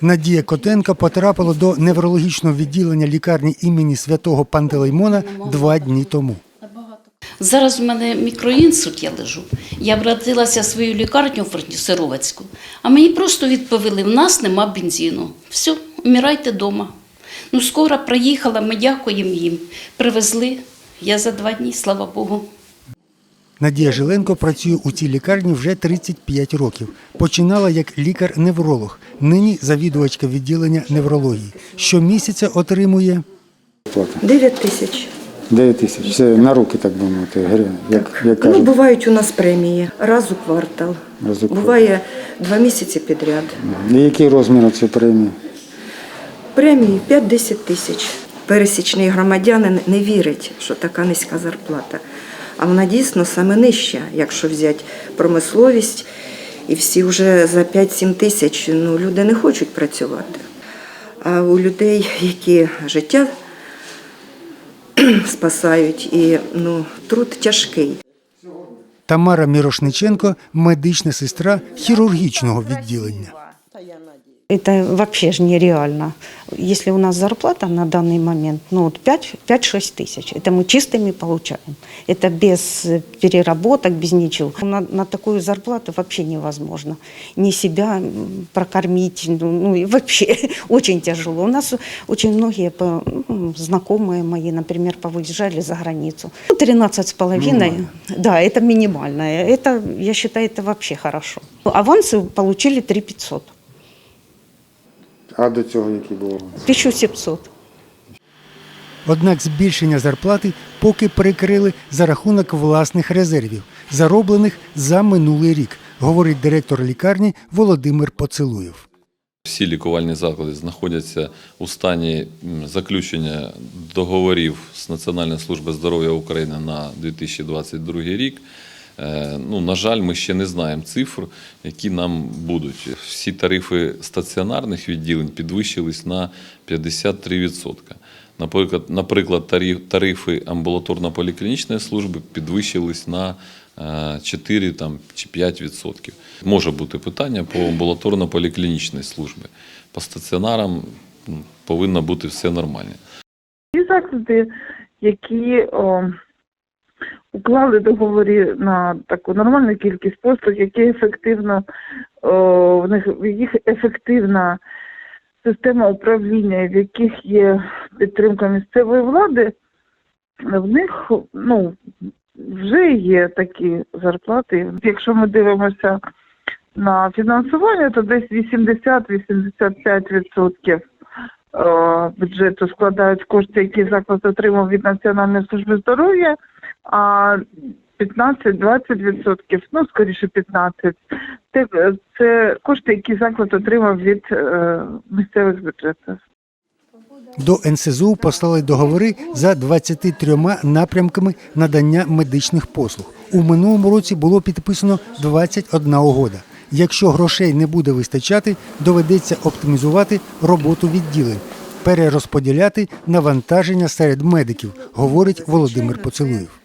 Надія Котенко потрапила до неврологічного відділення лікарні імені святого Пантелеймона два дні тому. Зараз у мене мікроінсульт, я лежу. Я обратилася в свою лікарню в Сировецьку, а мені просто відповіли: в нас нема бензину. Все, вмирайте вдома. Ну, скоро приїхала, ми дякуємо їм. Привезли. Я за два дні, слава Богу. Надія Жиленко працює у цій лікарні вже 35 років. Починала як лікар-невролог, нині завідувачка відділення неврології. Щомісяця отримує Плата. 9 тисяч. 9 тисяч. Це на руки, так би мовити, гривень, як, як Ну, кажуть. бувають у нас премії раз у квартал. Раз у квартал. Буває два місяці підряд. І який розмір цієї премії? Премії 5-10 тисяч. Пересічний громадянин не вірить, що така низька зарплата. А вона дійсно саме нижча, якщо взяти промисловість. І всі вже за 5-7 тисяч ну, люди не хочуть працювати. А у людей, які життя спасають, і ну, труд тяжкий. Тамара Мірошниченко, медична сестра хірургічного відділення. Это вообще же нереально. Если у нас зарплата на данный момент, ну вот 5 5-6 тысяч, это мы чистыми получаем. Это без переработок, без ничего. На, на такую зарплату вообще невозможно. Ни себя прокормить, ну, ну и вообще очень тяжело. У нас очень многие по- ну, знакомые мои, например, повыезжали за границу. 13 с половиной, да, это минимальное. Это, я считаю, это вообще хорошо. Авансы получили 3 500. А до цього який був? 1700. Однак збільшення зарплати поки перекрили за рахунок власних резервів, зароблених за минулий рік, говорить директор лікарні Володимир Поцелуєв. Всі лікувальні заклади знаходяться у стані заключення договорів з Національної служби здоров'я України на 2022 рік. Е, Ну, на жаль, ми ще не знаємо цифр, які нам будуть. Всі тарифи стаціонарних відділень підвищились на 53%. Наприклад, наприклад, тариф- тарифи амбулаторно-поліклінічної служби підвищились на е, 4 там, чи 5%. Може бути питання по амбулаторно-поліклінічній службі. По стаціонарам повинно бути все нормально. Ті заклади, які о, уклали договори на таку нормальну кількість послуг, які ефективно в них в їх ефективна система управління, в яких є підтримка місцевої влади, в них ну вже є такі зарплати. Якщо ми дивимося на фінансування, то десь 80-85% е, бюджету складають кошти, які заклад отримав від Національної служби здоров'я, а 15-20%, ну скоріше 15%, це, це кошти, які заклад отримав від е, місцевих бюджетів. До НСЗУ послали договори за 23 напрямками надання медичних послуг. У минулому році було підписано 21 угода. Якщо грошей не буде вистачати, доведеться оптимізувати роботу відділень, перерозподіляти навантаження серед медиків, говорить Володимир Поцелуєв.